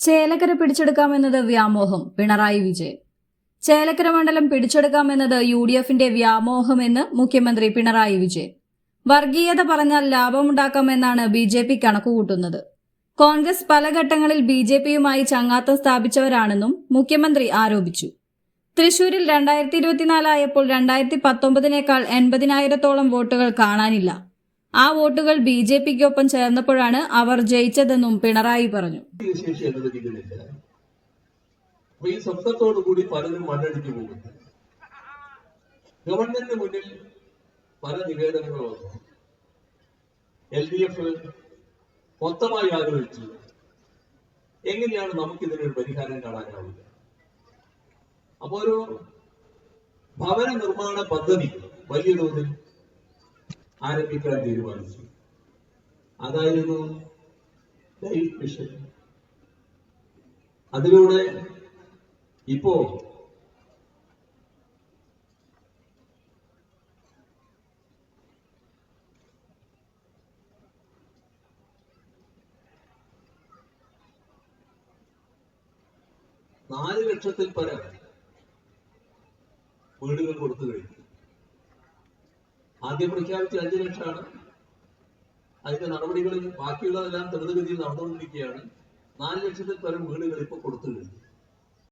ചേലക്കര പിടിച്ചെടുക്കാമെന്നത് വ്യാമോഹം പിണറായി വിജയൻ. ചേലക്കര മണ്ഡലം പിടിച്ചെടുക്കാമെന്നത് U D എഫിന്റെ വ്യാമോഹമെന്ന് മുഖ്യമന്ത്രി പിണറായി വിജയൻ. വർഗീയത പറഞ്ഞാൽ ലാഭമുണ്ടാക്കാമെന്നാണ് ബി ജെ പി കണക്കുകൂട്ടുന്നത്. കോൺഗ്രസ് പല ഘട്ടങ്ങളിൽ ബി ജെ പിയുമായി ചങ്ങാത്തം സ്ഥാപിച്ചവരാണെന്നും മുഖ്യമന്ത്രി ആരോപിച്ചു. തൃശൂരിൽ രണ്ടായിരത്തി ഇരുപത്തിനാലായപ്പോൾ രണ്ടായിരത്തി പത്തൊമ്പതിനേക്കാൾ എൺപതിനായിരത്തോളം വോട്ടുകൾ കാണാനില്ല. ആ വോട്ടുകൾ ബി ജെ പിക്കൊപ്പം ചേർന്നപ്പോഴാണ് അവർ ജയിച്ചതെന്നും പിണറായി പറഞ്ഞു. ഈ സ്വപ്നത്തോടു കൂടി പലരും മണ്ണടിച്ചു പോകുന്നു. ഗവൺമെന്റിന് മുന്നിൽ പല നിവേദനങ്ങൾ വന്നു. എൽ ഡി എഫ് മൊത്തമായി ആലോചിച്ചു എങ്ങനെയാണ് നമുക്കിതിനൊരു പരിഹാരം കാണാനാവുക? അപ്പോ ഒരു ഭവന നിർമ്മാണ പദ്ധതി വലിയ തോതിൽ ആരംഭിക്കാൻ തീരുമാനിച്ചു അതായിരുന്നു മിഷൻ അതിലൂടെ ഇപ്പോ നാല് ലക്ഷത്തിൽ പരം വീടുകൾ കൊടുത്തു കഴിഞ്ഞു. ആദ്യം പ്രഖ്യാപിച്ച അഞ്ചു ലക്ഷമാണ്. അതിന്റെ നടപടികളിൽ ബാക്കിയുള്ളതെല്ലാം ത്വരിതഗതിയിൽ നടന്നുകൊണ്ടിരിക്കുകയാണ്. നാല് ലക്ഷത്തിൽ പരം വീടുകൾ ഇപ്പോൾ കൊടുത്തു കഴിഞ്ഞു.